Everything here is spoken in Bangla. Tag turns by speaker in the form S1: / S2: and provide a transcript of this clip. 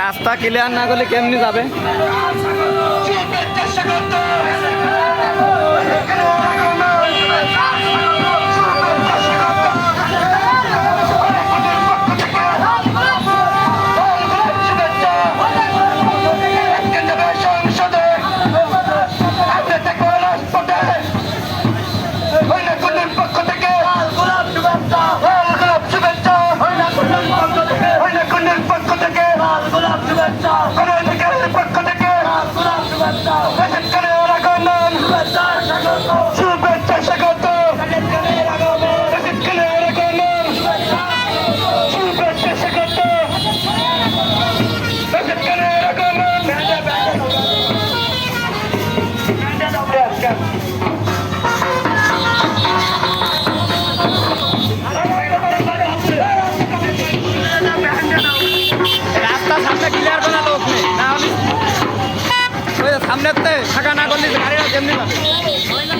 S1: রাস্তা ক্লিয়ার না করলে কেমনি যাবে?
S2: শুভেচ্ছা।
S1: সামনেতে থাকা না করলে গাড়িটা কেমনি যাবে